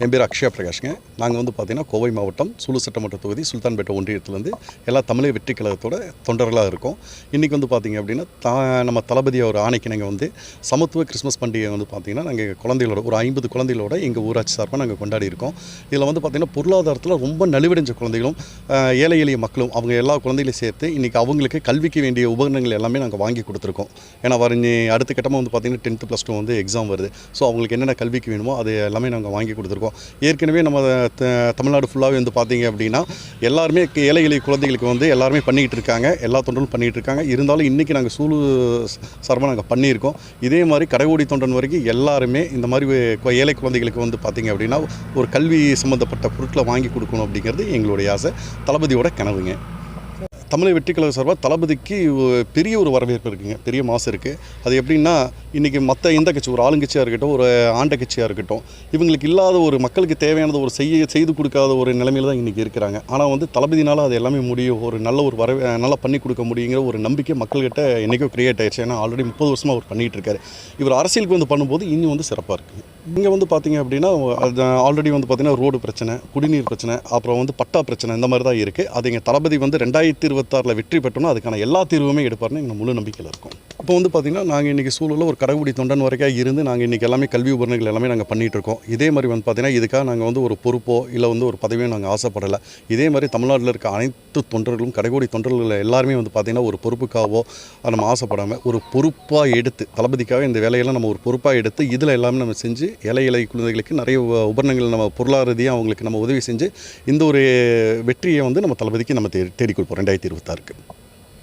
என் பேர் அக்ஷயா பிரகாஷ்ங்க. நாங்கள் வந்து பார்த்திங்கன்னா கோவை மாவட்டம் சுழு சட்டமன்ற தொகுதி சுல்தான்பேட்டை ஒன்றியத்துலேருந்து எல்லா தமிழக வெற்றி கழகத்தோட தொண்டர்களாக இருக்கும். இன்றைக்கி வந்து பார்த்திங்க அப்படின்னா தா நம்ம தளபதி அவர் ஆணைக்கு நாங்கள் வந்து சமத்துவ கிறிஸ்மஸ் பண்டிகை வந்து பார்த்திங்கன்னா நாங்கள் குழந்தைகளோட ஒரு ஐம்பது குழந்தைகளோட எங்கள் ஊராட்சி சார்பாக நாங்கள் கொண்டாடி இருக்கோம். இதில் வந்து பார்த்திங்கன்னா பொருளாதாரத்தில் ரொம்ப நலிவடைஞ்ச குழந்தைகளும் ஏழை எளிய மக்களும் அவங்க எல்லா குழந்தைகளையும் சேர்த்து இன்றைக்கி அவங்களுக்கு கல்விக்கு வேண்டிய உபகரணங்கள் எல்லாமே நாங்கள் வாங்கி கொடுத்துருக்கோம். ஏன்னா வரைஞ்சி அடுத்த கட்டமாக வந்து பார்த்தீங்கன்னா டென்த்து ப்ளஸ் டூ வந்து எக்ஸாம் வருது. ஸோ அவங்களுக்கு என்னென்ன கல்விக்கு வேணுமோ அது எல்லாமே நாங்கள் வாங்கி கொடுத்துருக்கோம். ஏற்கனவே நம்ம த- தமிழ்நாடு ஃபுல்லாகவே வந்து பார்த்தீங்க அப்படின்னா எல்லாருமே ஏழை எளிய குழந்தைகளுக்கு வந்து எல்லாருமே பண்ணிக்கிட்டு இருக்காங்க. எல்லா தொண்டரும் பண்ணிகிட்டு இருக்காங்க. இருந்தாலும் இன்றைக்கி நாங்கள் சூலு சார்பாக நாங்கள் பண்ணியிருக்கோம். இதே மாதிரி கடைகோடி தொண்டன் வரைக்கும் எல்லாருமே இந்த மாதிரி ஏழை குழந்தைகளுக்கு வந்து பார்த்தீங்க அப்படின்னா ஒரு கல்வி சம்மந்தப்பட்ட பொருட்களை வாங்கி கொடுக்கணும் அப்படிங்கிறது எங்களுடைய ஆசை. தளபதியோட கனவுங்க. தமிழை வெற்றி கழக சார்பாக தளபதிக்கு பெரிய ஒரு வரவேற்பு இருக்குங்க. பெரிய மாசு இருக்குது அது எப்படின்னா இன்றைக்கி மற்ற எந்த கட்சி ஒரு ஆளுங்கட்சியாக இருக்கட்டும் ஒரு ஆண்ட கட்சியாக இருக்கட்டும் இவங்களுக்கு இல்லாத ஒரு மக்களுக்கு தேவையானது ஒரு செய்ய செய்து கொடுக்காத ஒரு நிலைமையில தான் இன்றைக்கி இருக்கிறாங்க. ஆனால் வந்து தளபதினால் அது எல்லாமே முடியும் ஒரு நல்ல ஒரு வரவே நல்லா பண்ணி கொடுக்க முடியுங்கிற ஒரு நம்பிக்கை மக்கள்கிட்ட என்றைக்கும் க்ரியேட் ஆயிடுச்சு. ஏன்னா ஆல்ரெடி முப்பது வருஷமாக அவர் பண்ணிகிட்டு இருக்காரு. இவர் அரசியலுக்கு வந்து பண்ணும்போது இன்னும் வந்து சிறப்பாக இருக்குது இங்கே வந்து பார்த்தீங்க அப்படின்னா ஆல்ரெடி வந்து பார்த்தீங்கன்னா ரோடு பிரச்சனை குடிநீர் பிரச்சனை அப்புறம் வந்து பட்டா பிரச்சனை இந்த மாதிரி தான் இருக்குது அது எங்கள் தளபதி வந்து ரெண்டாயிரத்தி இருபத்தாறில் வெற்றி பெற்றோன்னா அதுக்கான எல்லா தீர்வுமே எடுப்பார்னு எங்கள் முழு நம்பிக்கையில் இருக்கும். இப்போ வந்து பார்த்திங்கன்னா நாங்கள் இன்றைக்கி சூழலில் ஒரு கடைக்குடி தொண்டன் வரைக்கும் இருந்து நாங்கள் இன்றைக்கி எல்லாமே கல்வி உபகரணங்கள் எல்லாமே நாங்கள் பண்ணிகிட்டு இருக்கோம். இதே மாதிரி வந்து பார்த்திங்கன்னா இதுக்காக நாங்கள் வந்து ஒரு பொறுப்போ இல்லை வந்து ஒரு பதவியோ நாங்கள் ஆசைப்படலை. இதே மாதிரி தமிழ்நாட்டில் இருக்க அனைத்து தொண்டர்களும் கடைக்குடி தொண்டர்கள் எல்லாருமே வந்து பார்த்திங்கன்னா ஒரு பொறுப்புக்காகவோ நம்ம ஆசைப்படாமல் ஒரு பொறுப்பாக எடுத்து தளபதிக்காக இந்த வேலையெல்லாம் நம்ம ஒரு பொறுப்பாக எடுத்து இதில் எல்லாமே நம்ம செஞ்சு ஏழை இலை குழந்தைகளுக்கு நிறைய உபரணங்கள் உபகரணங்கள் நம்ம பொருளாதார ரீதியாக அவங்களுக்கு நம்ம உதவி செஞ்சு இந்த ஒரு வெற்றியை வந்து நம்ம தளபதிக்கு நம்ம தேடி கொடுப்போம் ரெண்டாயிரத்தி இருபத்தாறுக்கு.